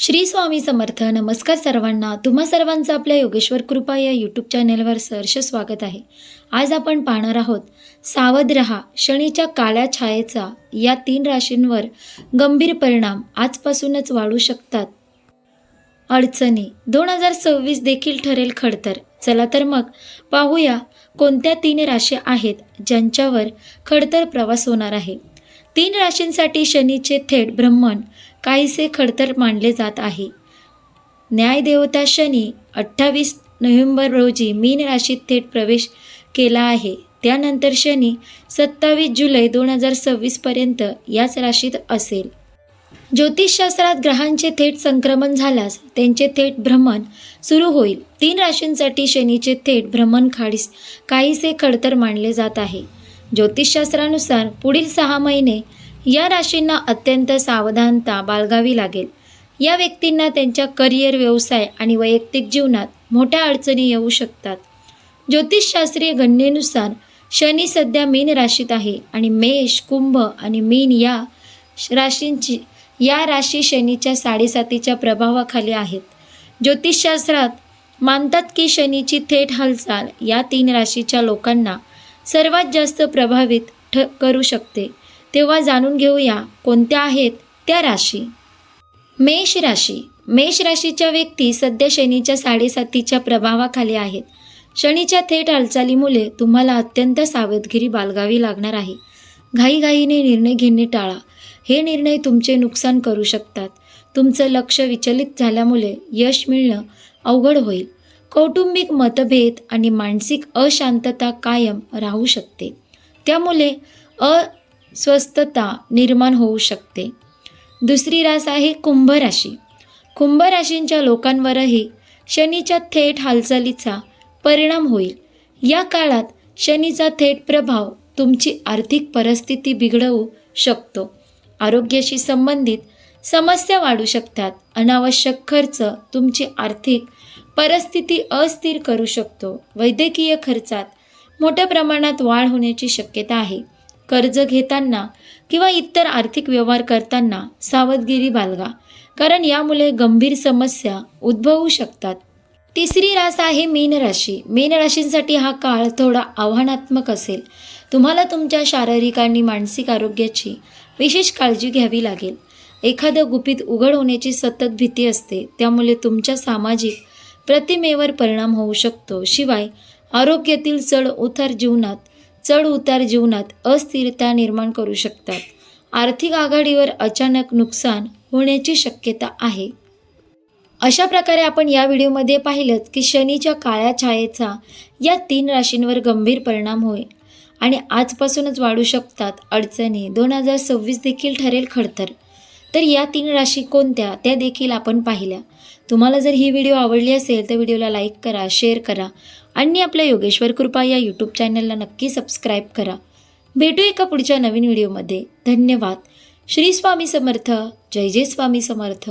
श्री स्वामी समर्थ नमस्कार सर्वांना. तुम्हा सर्वांचं आपल्या योगेश्वर कृपा या यूट्यूब चॅनेलवर सहर्ष स्वागत आहे. आज आपण पाहणार आहोत सावध रहा शनीच्या काळ्या छायेचा या तीन राशींवर गंभीर परिणाम आजपासूनच वाढू शकतात. अडचणी. दोन हजार सव्वीस देखील ठरेल खडतर. चला तर मग पाहूया कोणत्या तीन राशी आहेत ज्यांच्यावर खडतर प्रवास होणार आहे. तीन राशींसाठी शनीचे थेट ब्रह्मण काहीसे खडतर मानले जात आहे. न्यायदेवता शनी अठ्ठावीस नोव्हेंबर रोजी मीन राशीत थेट प्रवेश केला आहे. त्यानंतर शनी सत्तावीस जुलै दोन हजार सव्वीसपर्यंत याच राशीत असेल. ज्योतिषशास्त्रात ग्रहांचे थेट संक्रमण झाल्यास त्यांचे थेट भ्रमण सुरू होईल. तीन राशींसाठी शनीचे थेट भ्रमण खाडीस काहीसे खडतर मानले जात आहे. ज्योतिषशास्त्रानुसार पुढील सहा महिने या राशींना अत्यंत सावधानता बाळगावी लागेल. या व्यक्तींना त्यांच्या करिअर व्यवसाय आणि वैयक्तिक जीवनात मोठ्या अडचणी येऊ शकतात. ज्योतिषशास्त्रीय गणनेनुसार शनी सध्या मीन राशीत आहे आणि मेष कुंभ आणि मीन या राशींची या राशी शनीच्या साडेसातीच्या प्रभावाखाली आहेत. ज्योतिषशास्त्रात मानतात की शनीची थेट हालचाल या तीन राशीच्या लोकांना सर्वात जास्त प्रभावित ठ करू शकते. तेव्हा जाणून घेऊया कोणत्या आहेत त्या राशी. मेष राशी. मेष राशीच्या व्यक्ती सध्या शनीच्या साडेसातीच्या प्रभावाखाली आहेत. शनीच्या थेट हालचालीमुळे तुम्हाला अत्यंत सावधगिरी बाळगावी लागणार आहे. घाईघाईने निर्णय घेणे टाळा. हे निर्णय तुमचे नुकसान करू शकतात. तुमचं लक्ष विचलित झाल्यामुळे यश मिळणं अवघड होईल. कौटुंबिक मतभेद आणि मानसिक अशांतता कायम राहू शकते. त्यामुळे अस्वस्थता निर्माण होऊ शकते. दुसरी रास आहे कुंभ राशी कुंभ राशींच्या लोकांवरही शनीच्या थेट हालचालीचा परिणाम होईल. या काळात शनीचा थेट प्रभाव तुमची आर्थिक परिस्थिती बिघडवू शकतो. आरोग्याशी संबंधित समस्या वाढू शकतात. अनावश्यक खर्च तुमची आर्थिक परिस्थिती अस्थिर करू शकतो. वैद्यकीय खर्चात मोठ्या प्रमाणात वाढ होण्याची शक्यता आहे. कर्ज घेताना किंवा इतर आर्थिक व्यवहार करताना सावधगिरी बाळगा कारण यामुळे गंभीर समस्या उद्भवू शकतात. तिसरी रास आहे मीन राशी. मीन राशींसाठी हा काळ थोडा आव्हानात्मक असेल. तुम्हाला तुमच्या शारीरिक आणि मानसिक आरोग्याची विशेष काळजी घ्यावी लागेल. एखादं गुपित उघड होण्याची सतत भीती असते. त्यामुळे तुमच्या सामाजिक प्रतिमेवर परिणाम होऊ शकतो. शिवाय आरोग्यातील चढ उतार जीवनात चढ उतार जीवनात अस्थिरता निर्माण करू शकतात. आर्थिक आघाडीवर अचानक नुकसान होण्याची शक्यता आहे. अशा प्रकारे आपण या व्हिडिओमध्ये पाहिलं की शनीच्या काळ्या छायेचा या तीन राशींवर गंभीर परिणाम होईल आणि आजपासूनच वाढू शकतात अडचणी. दोन हजार सव्वीस देखील ठरेल खडतर. तर या तीन राशी कोणत्या? त्या देखील आपण पाहिल्या. तुम्हाला जर ही व्हिडिओ आवडली असेल तर व्हिडिओला लाईक करा शेअर करा आणि आपल्या योगेश्वर कृपा या यूट्यूब चॅनलला नक्की सबस्क्राईब करा. भेटू एका पुढच्या नवीन व्हिडिओमध्ये धन्यवाद. श्री स्वामी समर्थ. जय जय स्वामी समर्थ.